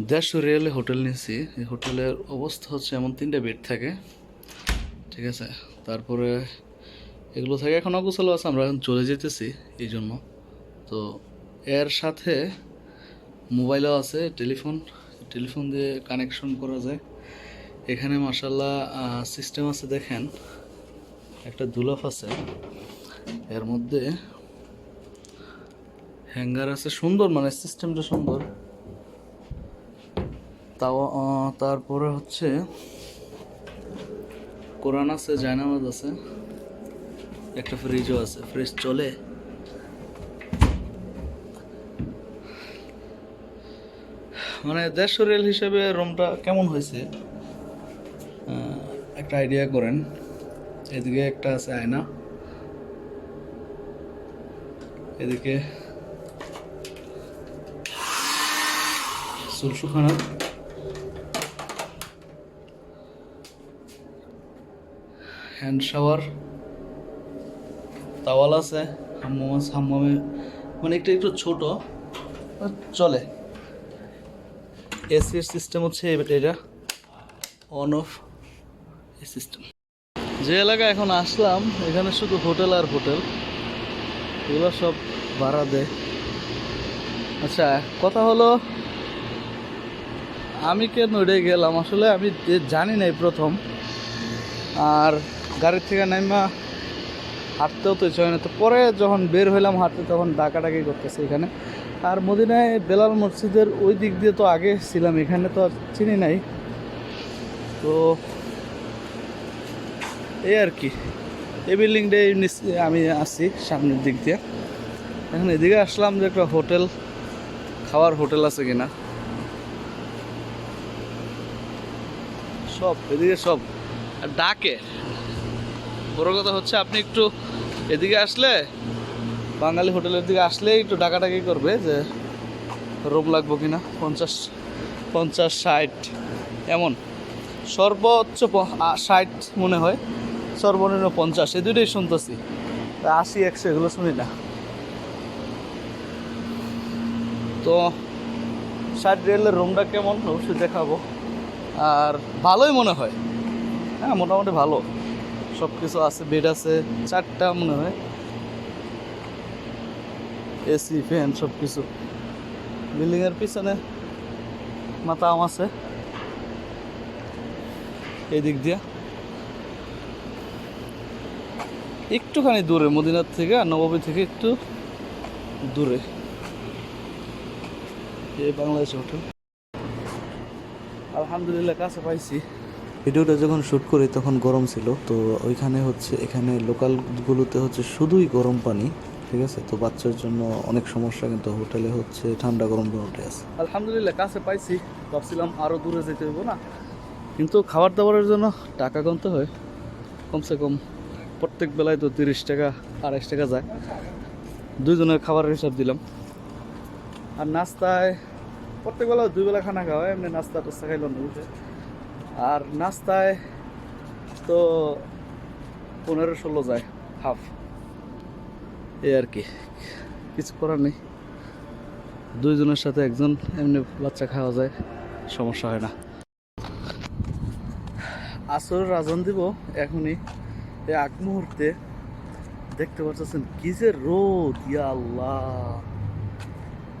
দেড়শো রিয়ালে হোটেল নিয়েছি। এই হোটেলের অবস্থা হচ্ছে এমন তিনটা বেড থাকে। ঠিক আছে? তারপরে এগুলো থাকে। এখন অগোছালো আছে, আমরা এখন চলে যেতেছি এই জন্য। তো এর সাথে মোবাইলও আছে, টেলিফোন। টেলিফোন দিয়ে কানেকশন করা যায়। এখানে মাসাল্লাহ সিস্টেম আছে দেখেন। একটা দুলফ আছে। এর মধ্যে হ্যাঙ্গার আছে। সুন্দর মানে সিস্টেমটা সুন্দর। তাও তারপরে হচ্ছে কোরআন আছে, জায়নামাজ আছে, একটা ফ্রিজও আছে ফ্রিজ চলে। মানে দেড়শো রেল হিসেবে রুমটা কেমন হয়েছে? একটা আইডিয়া করেন। এদিকে একটা আছে আয়না। এদিকে চুল হ্যান্ড শাওয়ার তাওয়াল আছে হাম্মাম আছে হাম্মামে মানে একটু একটু ছোট। চলে। এসির সিস্টেম হচ্ছে এ- এটা অন অফ এই সিস্টেম যে এলাকা এখন আসলাম, এখানে শুধু হোটেল আর হোটেল। এগুলো সব ভাড়া দেয়। আচ্ছা কথা হলো, আমি কেন ওইটাই গেলাম? আসলে আমি জানি নাই প্রথম। আর গাড়ির থেকে নাইমা হাঁটতেও তো হয় না। তো পরে যখন বের হইলাম হাঁটতে, তখন ডাকাডাকি করতেছে এখানে। আর মদিনায় বেলাল মসজিদের ওই দিক দিয়ে তো আগে ছিলাম, এখানে তো আর চিনি নাই। তো এই আর কি এই বিল্ডিংটাই আমি আসছি সামনের দিক দিয়ে। এখন এদিকে আসলাম যে একটা হোটেল, খাওয়ার হোটেল আছে কিনা। সব, এদিকে সব। আর ডাকে? বড় কথা হচ্ছে আপনি একটু এদিকে আসলে, বাঙালি হোটেলের দিকে আসলে একটু ডাকাডাকি করবে যে রুম লাগবো কিনা, পঞ্চাশ পঞ্চাশ, ষাট, এমন। সর্বোচ্চ ষাট মনে হয়, সর্বনিম্ন পঞ্চাশ, এই দুটোই শুনতেছি। আশি, একশো এগুলো শুনি না। তো ষাট রিয়েলের রুমটা কেমন? অবশ্যই দেখাবো। আর ভালোই মনে হয়। হ্যাঁ মোটামুটি ভালো। সব কিছু আছে বেড আছে, চারটা মনে হয়। এসি ফ্যান সব কিছু বিল্ডিংয়ের পিছনে মাতাম আছে। এই দিক দিয়ে। একটুখানি দূরে, মদিনার থেকে আর নবাবী থেকে একটু দূরে। এই বাংলাদেশ হোটেল আলহামদুলিল্লাহ, কাছে পাইছি। ভিডিওটা যখন শ্যুট করি তখন গরম ছিল, তো ওইখানে হচ্ছে, এখানে লোকালগুলোতে হচ্ছে শুধুই গরম পানি, ঠিক আছে? তো বাচ্চার জন্য অনেক সমস্যা, কিন্তু হোটেলে হচ্ছে ঠান্ডা গরম দুটোই আছে। আলহামদুলিল্লাহ, কাছে পাইছি। ভাবছিলাম আরও দূরে যেতে হইব না। কিন্তু খাবার দাবারের জন্য টাকা গুনতে হয়। কমসে কম প্রত্যেক বেলায় তো তিরিশ টাকা, আড়াইশ টাকা যায়। দুইজনের খাবারের হিসাব দিলাম। আর নাস্তায়, প্রত্যেক বেলা দুই বেলা খানা খাওয়া এমনি নাস্তা টাস্তা খাইলাম আর নাস্তায় তো পনেরো ষোলো যায় হাফ এই আর কি, কিছু করার নেই। দুইজনের সাথে একজন এমনি বাচ্চা খাওয়া যায়, সমস্যা হয় না। আসরের রাজন দিব এখনই, এই আগ মুহূর্তে। দেখতে পাচ্ছেন কি যে রোদ, ইয়া আল্লাহ।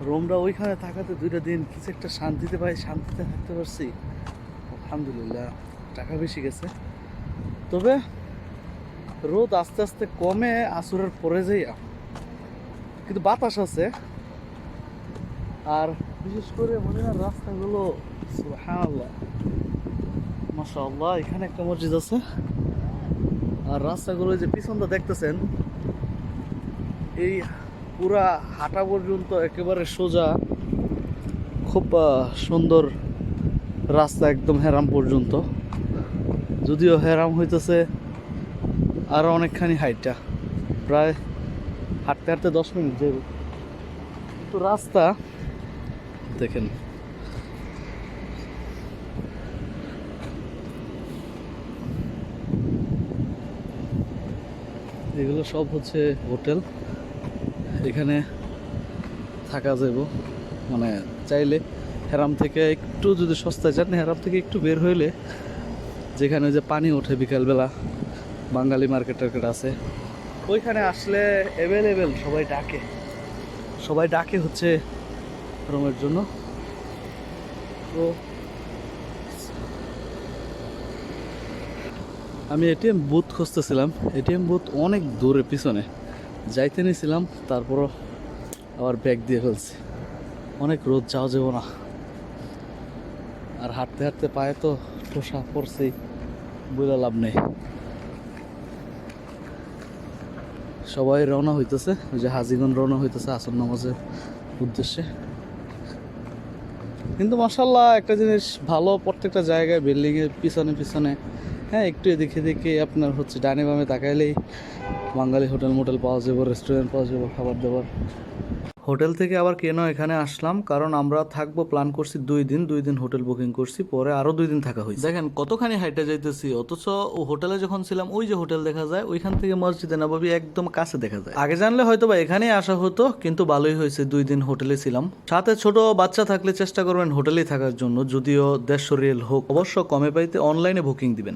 রোমরা ওইখানে থাকাতে দুইটা দিন কিছু একটা শান্তিতে পাই, শান্তিতে থাকতে পারছি। আলহামদুলিল্লাহ, টাকা বেশি গেছে। তবে রোদ আস্তে আস্তে কমে আসরের পরে যাইয়া। কিন্তু বাতাস আছে। আর বিশেষ করে মনে হয় রাস্তাগুলো, সুবহানাল্লাহ, মাশাআল্লাহ, এখানে একটা মসজিদ আছে। আর রাস্তাগুলো যে পিছনটা দেখতেছেন, এই পুরা হাঁটা পর্যন্ত একেবারে সোজা, খুব সুন্দর রাস্তা একদম হেরাম পর্যন্ত। যদিও হেরাম হইতেছে আরও অনেকখানি হাইটটা, প্রায় হাঁটতে হাঁটতে দশ মিনিট যাবে কিন্তু রাস্তা, দেখেন। এগুলো সব হচ্ছে হোটেল। এখানে থাকা যাব মানে চাইলে হেরাম থেকে একটু যদি সস্তায় যান, হেরাম থেকে একটু বের হইলে যেখানে যে পানি ওঠে বিকালবেলা, বাঙালি মার্কেট টার্কেট আছে। ওইখানে আসলে অ্যাভেলেবেল সবাই ডাকে। সবাই ডাকে হচ্ছে রুমের জন্য। তো আমি এটিএম বুথ খুঁজতেছিলাম। এটিএম বুথ অনেক দূরে পিছনে। যাইতে নিয়েছিলাম তারপরও আবার ব্যাগ দিয়ে ফেলছি। অনেক রোদ, যাওয়া যাব না। আর হাঁটতে হাঁটতে পায়ে তো ঠোসা পড়ছেই বলে লাভ নেই। সবাই রওনা হইতেছে, ওই যে হাজিগঞ্জ রওনা হইতেছে আসর নামাজের উদ্দেশ্যে। কিন্তু মাসাল্লাহ একটা জিনিস ভালো, প্রত্যেকটা জায়গায় বিল্ডিংয়ের পিছনে পিছনে হ্যাঁ একটু এদিকে এদিকে আপনার হচ্ছে ডানে বামে তাকাইলেই বাঙালি হোটেল, মোটেল পাওয়া যাবে রেস্টুরেন্ট পাওয়া যাবে, খাবার দাবার। হোটেল থেকে আবার কেন এখানে আসলাম? কারণ আমরা থাকব প্ল্যান করছি দুই দিন দুই দিন হোটেল বুকিং করছি পরে আরও দুই দিন থাকা হয়েছে। দেখেন কতখানি হাইটে যাইতেছি অথচ ও হোটেলে যখন ছিলাম ওই যে হোটেল দেখা যায় ওইখান থেকে মসজিদে নবাবী একদম কাছে দেখা যায়। আগে জানলে হয়তো বা এখানেই আসা হতো কিন্তু ভালোই হয়েছে দুই দিন হোটেলে ছিলাম। সাথে ছোট বাচ্চা থাকলে চেষ্টা করবেন হোটেলেই থাকার জন্য যদিও দেড়শো রিয়েল হোক অবশ্য কমে পাইতে অনলাইনে বুকিং দিবেন।